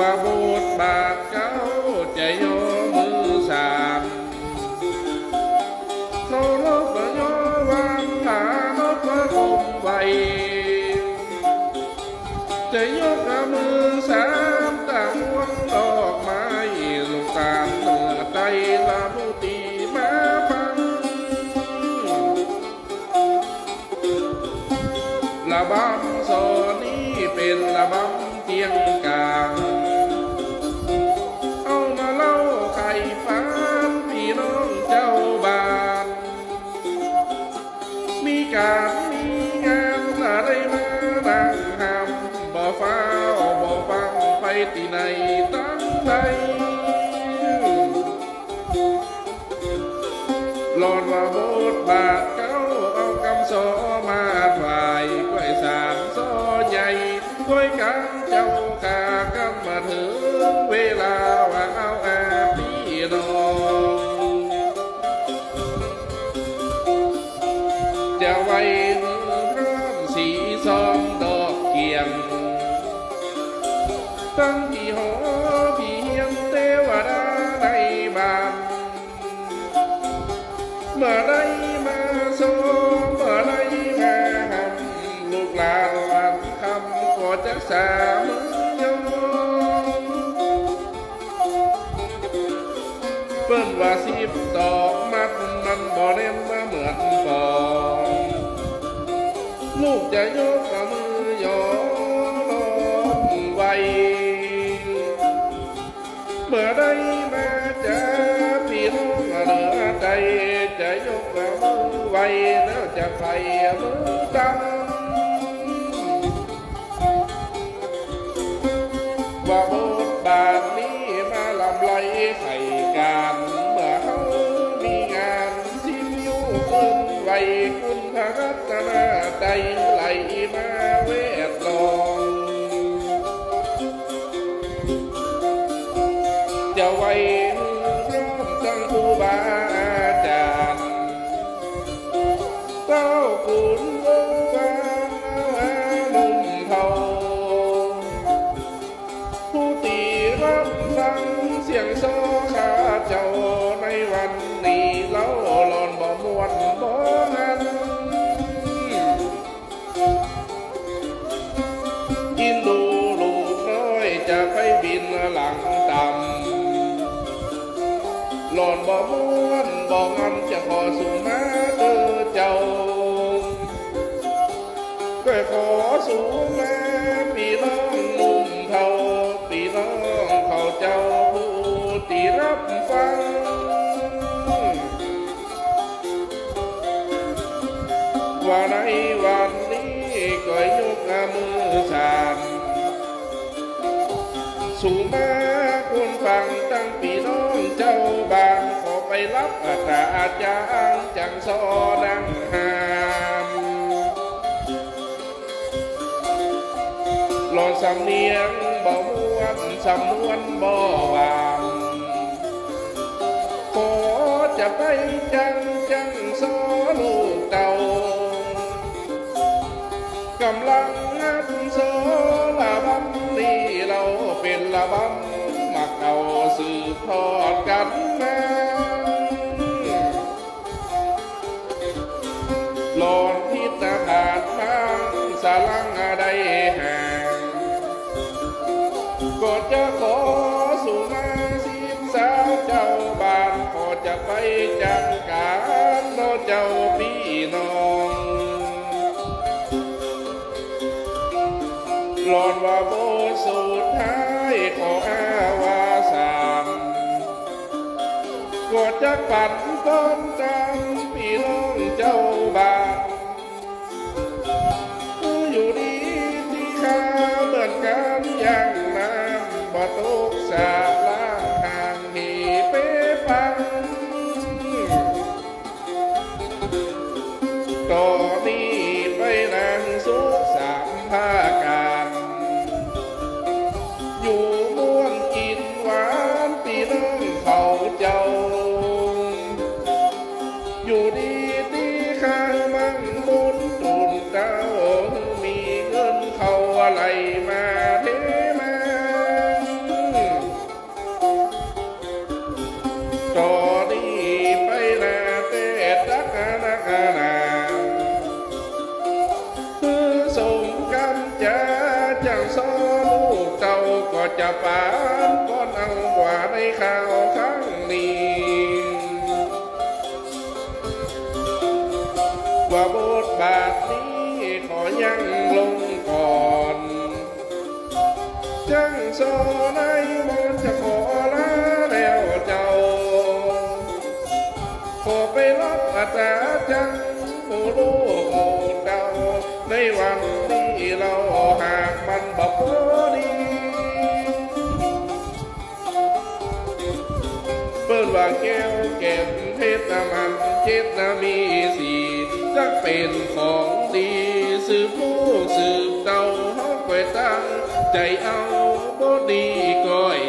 ว่าบสถ์บาทเก้าจะโยมือสามเขาลบก็โยวางผานกก็คมไว้จะยกมือสามตามวงดอกไม้ลูกตาเหนือใจละมุตีมาฟังระบำโซนี้เป็นระบำเตียง ฟังไปที่ไหนตั้งใจหลอนว่าโบสถ์บาทเก้าเอากำสอ มื่อไรมาโซเมื่อไรมาหำลูกหลานหลานคำก็จะสามยมเปิ้นว่าสิบดอกมัดมันบ่เล่นมาเหมือนปองลูกจะยกมือยอ ว่าบทบาทนี้มาลำไรไข่การเมื่อเขามีงานสิมอยู่ขึ้นไว้คุณพระรัตนาใจไหลมา ฟังเสียงโซข้าเจ้าในวันนี้เล่าหลอนบ่มวนบ่งันกินดูลูกน้อยจะไปบินหลังต่ำหลอนบ่มวนบ่งันจะขอสู่มาเด้อเจ้าก็ขอสู่มาพี่น้อง ที่รับฟัง ว่าในวันนี้ก็ยกมือสานสู่มาคุณฟังตั้งพี่น้องเจ้าบานขอไปรับอาตาอาจารย์จังสอดังหามหลอนสำเนียงบ่มวนสำนวนบ่วามขอ จะไปจังจังสอลูกเต่ากำลังงัดโซละบำนี่เราเป็นละบำมาเก่าสืบทอดกันมาหลอนพิษาขาดทางสาลังใดแห่ จะไปจังการโนเจ้าพี่น้องหลอนว่าโบสุดท้ายขออาวาสามก็จะปัดต้นจำพี่น้องเจ้าบ้านอยู่ดีที่ข้าเหมือนกันอย่างน้ำบ่ตกสาลา อยู่ดีดีข้างมั่งมุญตุนเก้ามีเงินเขาอะไรมาเทมาจอดีไปนาเตะตักนานาคือสมกำจะจังซ้อลูเจ้าก็จะปานก้อนเองหวาในข้าวข้างนี้ บาทนี้ขอยังลงก่อนจังโซในมนจะขอลาแล้วเจ้า ขอไปรับอาจารย์จังหมู่ลูกหมู่เดาในวันที่เราหากมันบับดีเปิ้นว่าแก้วแก้มเพชรน้ำมันเจ็ดนามีสี จักเป็นของดีสืบลูกสืบเต่าเฮาก้อยตั้งใจเอาบ่ดีก้อย